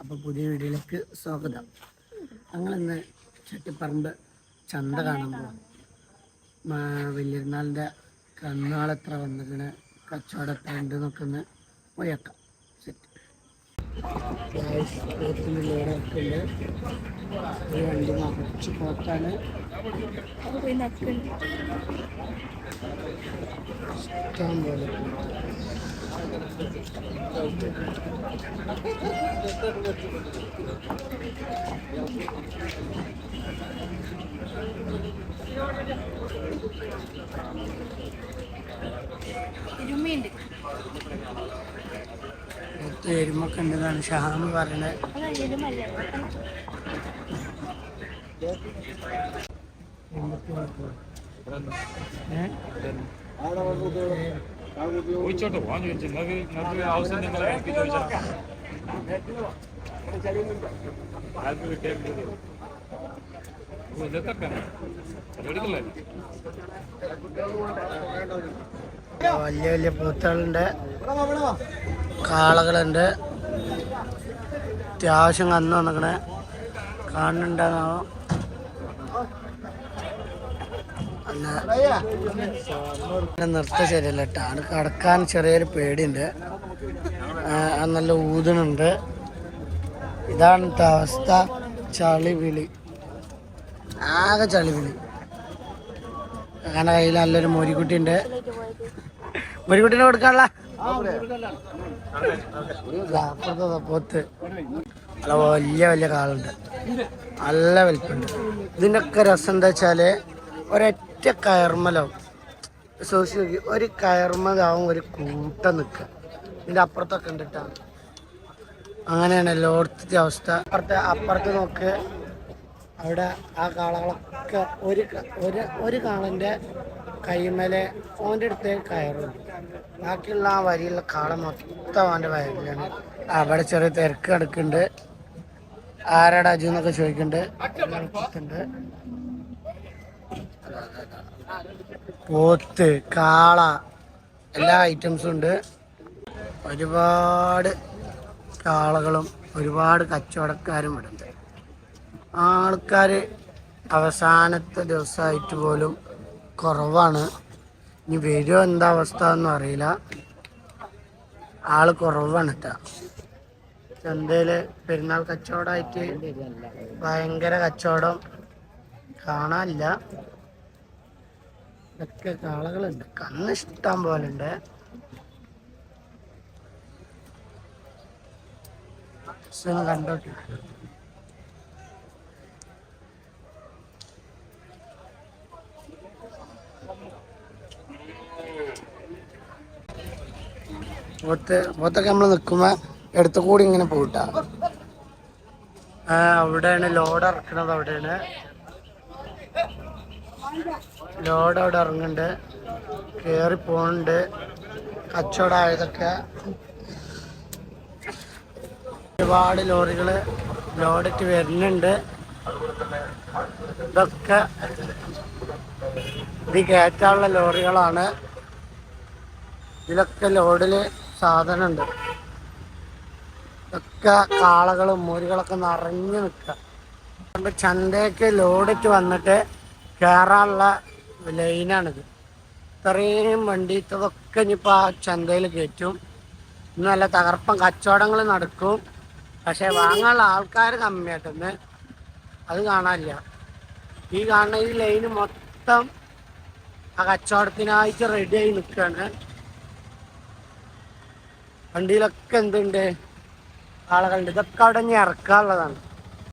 അപ്പോൾ പുതിയ വീഡിയോയിലേക്ക് സ്വാഗതം. ഞങ്ങളിന്ന് ചട്ടിപ്പറമ്പ് ചന്ത കാണാൻ പോകും വലിയൊരുന്നാളിന്റെ കന്നാളെത്ര വന്നിക്കണ് കച്ചവടം എത്ര ഉണ്ട് നോക്കുന്ന ഒന്ന് പോയേക്കാം സെറ്റ് പോത്താണ്. ഇഷ്ടം പോലെ ഇരുമയുണ്ട് പോത്ത് എരുമൊക്കെ ഉണ്ടെന്നാണ് ഷഹാമ് പറയണത് അത് എരുമല്ലേ വലിയ വലിയ പൂത്തകളുണ്ട്. കാളകളുണ്ട്. അത്യാവശ്യം കന്ന് വന്നിക്കണേ. കാണുന്നുണ്ടാണോ നിർത്ത ശരിയല്ല കേട്ടോ കടക്കാൻ ചെറിയൊരു പേടിയുണ്ട്. നല്ല ഊതണുണ്ട് ഇതാണ് അവസ്ഥ. ചളി വിളി ആകെ ചളി വിളി അങ്ങനെ കയ്യിൽ നല്ലൊരു മോരിക്കുട്ടി ഉണ്ട് മോരിക്കുട്ടിനെ കൊടുക്കാനുള്ള. നല്ല വലിയ വലിയ കാളുണ്ട്. നല്ല വലിപ്പുണ്ട്. ഇതിന്റെയൊക്കെ രസം എന്താ വെച്ചാൽ ഒരൊറ്റ കയർമലാവും സൂക്ഷിച്ച് നോക്കി ഒരു കയർമലാവും ഒരു കൂട്ടം നിൽക്കുക. ഇതിന്റെ അപ്പുറത്തൊക്കെ ഉണ്ട്. അങ്ങനെയാണ് ലോർത്തിന്റെ അവസ്ഥ. അപ്പുറത്തെ അപ്പുറത്ത് നോക്ക്. അവിടെ ആ കാളകളൊക്കെ ഒരു ഒരു ഒരു കാളന്റെ കൈമേലെ ഓന്റെ അടുത്ത് കയറും ബാക്കിയുള്ള ആ വരിയുള്ള കാള മൊത്തം അവന്റെ വയറിലാണ് അവിടെ ചെറിയ തിരക്ക് കിടക്കുന്നുണ്ട്. ആരാടാ അജു എന്നൊക്കെ ചോദിക്കുന്നുണ്ട്. പോത്ത് കാള എല്ലാ ഐറ്റംസും ഉണ്ട്. ഒരുപാട് കാളകളും ഒരുപാട് കച്ചവടക്കാരും ഇവിടെ ഉണ്ട് ആൾക്കാർ അവസാനത്തെ ദിവസമായിട്ട് പോലും കുറവാണ്. ഇനി വരുമോ എന്താ അവസ്ഥ എന്നും അറിയില്ല. ആൾ കുറവാണ് കേട്ടോ ചന്തയിൽ പെരുന്നാൾ കച്ചവടമായിട്ട് ഭയങ്കര കച്ചവടം കാണാനില്ല. ഇതൊക്കെ കാളകളുണ്ട് കണ്ണ് ഇഷ്ടം പോലെ ഉണ്ട് കണ്ടോട്ടെ പോത്ത് പോത്തൊക്കെ നമ്മൾ നിൽക്കുമ്പോൾ എടുത്തു കൂടി ഇങ്ങനെ പോയിട്ടാ അവിടെയാണ് ലോഡ് ഇറക്കണത് അവിടെയാണ്. ലോഡ് അവിടെ ഇറങ്ങുന്നുണ്ട്. കയറി പോണുണ്ട് കച്ചവടമായതൊക്കെ ഒരുപാട് ലോറികൾ ലോഡിട്ട് വരുന്നുണ്ട്. ഇതൊക്കെ ഇത് കയറ്റാനുള്ള ലോറികളാണ്. ഇതിലൊക്കെ ലോഡിൽ സാധനം ഉണ്ട് ഇതൊക്കെ കാളകളും മൂരികളൊക്കെ നിറഞ്ഞു നിൽക്കുക. ചന്തയ്ക്ക് ലോഡിട്ട് വന്നിട്ട് കയറാനുള്ള ലൈനാണിത്. ഇത്രയും വണ്ടിത്തതൊക്കെ ഇനിയിപ്പോൾ ആ ചന്തയിൽ കയറ്റും. ഇന്ന് നല്ല തകർപ്പം കച്ചവടങ്ങൾ നടക്കും. പക്ഷെ വാങ്ങാനുള്ള ആൾക്കാർ കമ്മിയായിട്ടെന്ന് അത് കാണാനില്ല. ഈ കാണുന്ന ഈ ലൈന് മൊത്തം ആ കച്ചവടത്തിനായിട്ട് റെഡിയായി നിൽക്കുകയാണ് വണ്ടിയിലൊക്കെ എന്തുണ്ട്? ആളുകളുണ്ട് ഇതൊക്കെ അവിടെ ഇനി ഇറക്കാനുള്ളതാണ്.